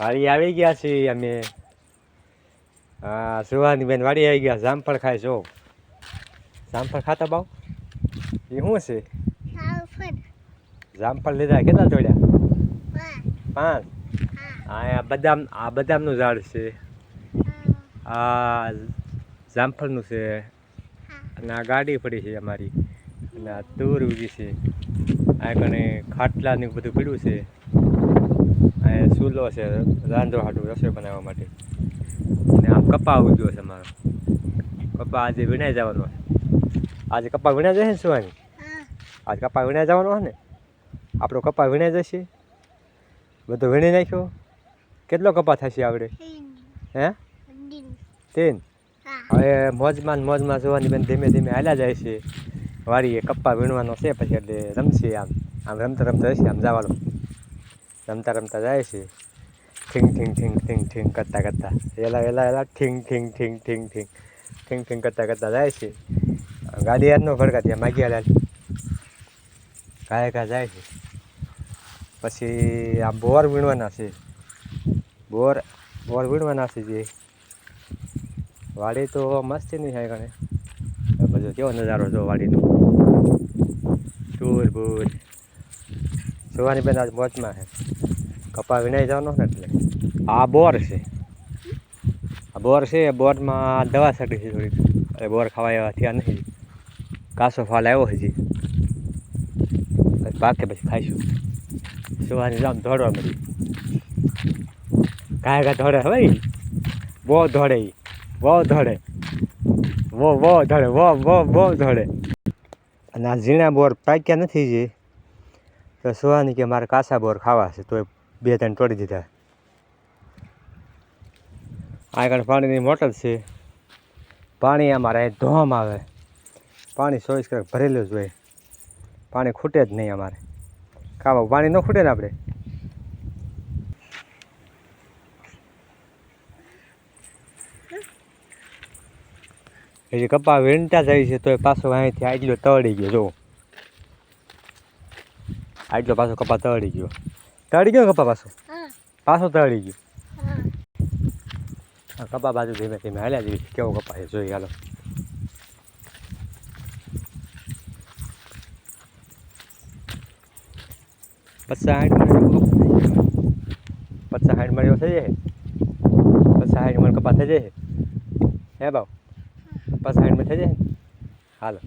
વાડી આવી ગયા છીએ અમે. હા સુહાની બેન વાડી આવી ગયા. જામફળ ખાય છો જામફળ ખાતા બાવ? એ શું છે? જામફળ. લીધા કેટલા તોડ્યા? પાંચ. આ બદામ આ બદામનું ઝાડ છે. આ જામફળનું છે. અને આ ગાડી પડી છે અમારી. અને આ તૂર ઉગી છે. આ કણે ખાટલા ને બધું પીડ્યું છે. ચૂલો છે રાંધો હાટું રસોઈ બનાવવા માટે. અને આમ કપા ઉગ્યો છે મારો. કપા આજે વીણાઈ જવાનો છે. આજે કપા વીણાઈ જશે ને સુવાની? આજે કપા વીણાઈ જવાનો છે ને? આપણો કપા વીણાઈ જશે? બધો વીણી નાખ્યો? કેટલો કપા થશે આપણે હે? તીન. હવે મોજમાં મોજમાં જોવાની બેન ધીમે ધીમે હાલ્યા જાય છે. વાળીએ કપ્પા વીણવાનો છે પછી એટલે રમશે આમ. આમ રમતા રમતા જશે આમ જવાનું. રમતા રમતા જાય છે. ઠીંગ ઠીંગ ઠીંગ ઠીંગ ઠીંગ કરતાં કરતાં. એલા એલા એલા, ઠીંગ ઠીંગ ઠીંગ ઠીંગ ઠીંગ. ઠીંગ ઠીંગ કરતાં કરતાં જાય છે. ગાડી યાદ ન ભડકા ત્યાં માગી કાંઈ કાંઈ જાય છે. પછી આ બોર વીણવાના છે. બોર બોર વીણવાના છે જે. વાડી તો મસ્તી નહીં થાય ગણે બધો કેવો નજારો જો વાડીનો. ટૂર બૂર જોવાની બેન આજ મોજમાં છે. કપા વિનાઈ જવાનો ને એટલે. આ બોર છે. આ બોર છે, એ બોરમાં દવા છાંટી છે થોડીક. અરે બોર ખાવા એવા થયા નથી. કાસો ફાલ આવ્યો હજી. પાકે પછી ખાઈશું. સુવાની જામ દોડવા મળી કાંઈ કાંઈ દોડે હવે બહુ દોડે બહુ દોડે વો વો દોડે વો વો બહુ દોડે અને આ ઝીણા બોર પાક્યા નથી જે તો સુવાની કે મારે કાસા બોર ખાવા છે, તોય બે ત્રણ તોડી દીધા. આગળ પાણીની મોટર છે. પાણી અમારે ધોમ આવે. પાણી ચોવીસ કલાક ભરેલું જ હોય. પાણી ખૂટે જ નહીં અમારે. ખાવા પાણી ન ખૂટે ને આપણે? હજી કપા વીણતા જાય છે, તોય પાછો અહીંથી આટલો તળી ગયો, જો. આટલો પાછો કપા તળી ગયો. તળી ગયો કપા પાછો? પાછો તળી ગયો. કપા બાજુ ધીમે ધીમે હાલ્યા જઈએ કેવો કપા છે? જોઈ હાલો. પચાસ સાઠ પચાસ સાઠ એવો થઈ જાય. પચાસ સાઠ મણ કપા થઈ જાય. હે બાવ? પચાસ સાઠ થઈ જાય? હાલો.